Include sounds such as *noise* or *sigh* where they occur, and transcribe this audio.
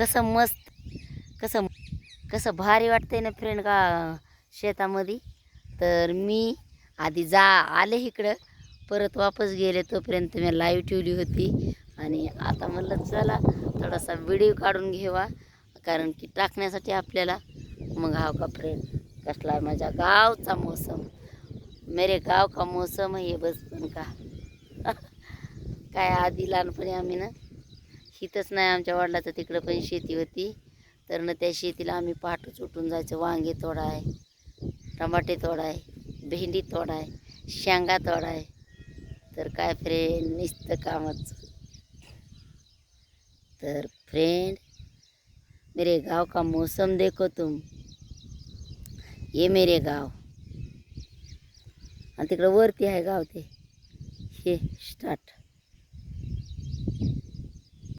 कसं मस्त कसं कसं भारी वाटतंय ना फ्रेंड का शेतामध्ये. तर मी आधी जा आले इकडं. परत वापस गेले तोपर्यंत मी लाईव्ह ठेवली होती. आणि आता म्हणलं चला थोडासा व्हिडिओ काढून घेवा. कारण की टाकण्यासाठी आपल्याला मग हा का फ्रेंड कसला माझ्या गावचा मोसम. मेरे गाव का मौसम हे बचपन का. *laughs* काय आधी लहानपणी आम्ही ना हितच नाही आमच्या वडिलाचं. तिकडं पण शेती होती. तर न त्या शेतीला आम्ही पहाटच उठून जायचं. वांगे तोडा आहे टमाटे तोडा आहे भेंडी तोडा आहे शेंगा तोडा आहे. तर काय फ्रेंड नुसतं कामच. तर फ्रेंड मेरे गाव का मौसम देखो तुम. ये मेरे गाव. आणि तिकडं वरती आहे गाव ते. हे स्टार्ट